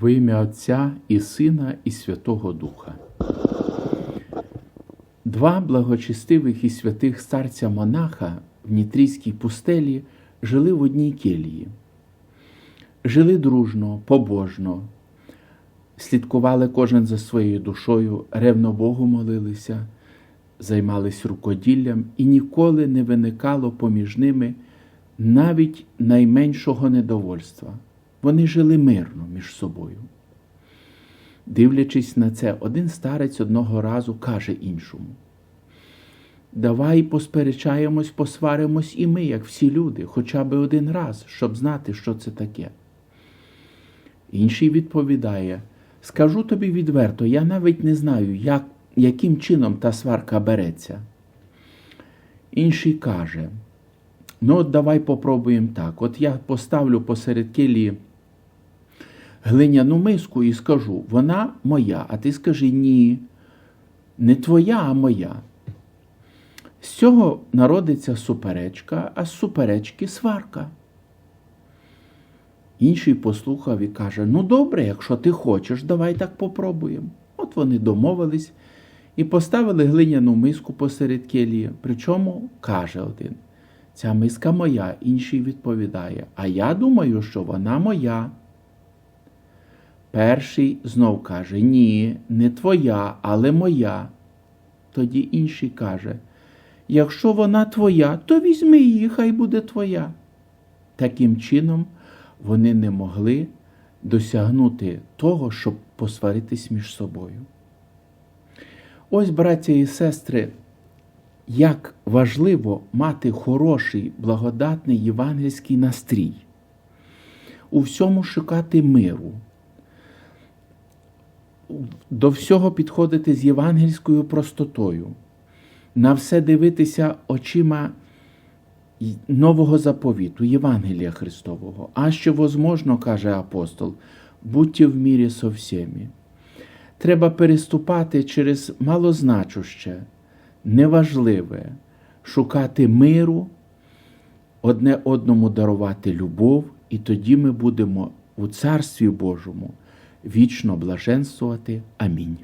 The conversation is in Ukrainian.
Во ім'я Отця і Сина, і Святого Духа. Два благочестивих і святих старця монаха в Нітрійській пустелі жили в одній келії. Жили дружно, побожно, слідкували кожен за своєю душою, ревно Богу молилися, займались рукоділлям, і ніколи не виникало поміж ними навіть найменшого недовольства. Вони жили мирно між собою. Дивлячись на це, один старець одного разу каже іншому: Давай посперечаємось, посваримось і ми, як всі люди, хоча б один раз, щоб знати, що це таке. Інший відповідає: Скажу тобі відверто, я навіть не знаю, як, яким чином та сварка береться. Інший каже: Ну, от давай попробуємо так. От я поставлю посеред келії глиняну миску і скажу, вона моя, а ти скажи ні, не твоя, а моя. З цього народиться суперечка, а з суперечки сварка. Інший послухав і каже: Ну, добре, якщо ти хочеш, давай так попробуємо. От вони домовились і поставили глиняну миску посеред келії. Причому каже один: ця миска моя, інший відповідає, а я думаю, що вона моя. Перший знов каже: Ні, не твоя, але моя. Тоді інший каже: Якщо вона твоя, то візьми її, хай буде твоя. Таким чином, вони не могли досягнути того, щоб посваритись між собою. Ось, браття і сестри, як важливо мати хороший, благодатний євангельський настрій, у всьому шукати миру, до всього підходити з євангельською простотою, на все дивитися очима нового заповіту, Євангелія Христового. А що возможно, каже апостол, будьте в мірі со всіми. Треба переступати через малозначуще, неважливе, шукати миру, одне одному дарувати любов, і тоді ми будемо у Царстві Божому вічно блаженствувати. Амінь.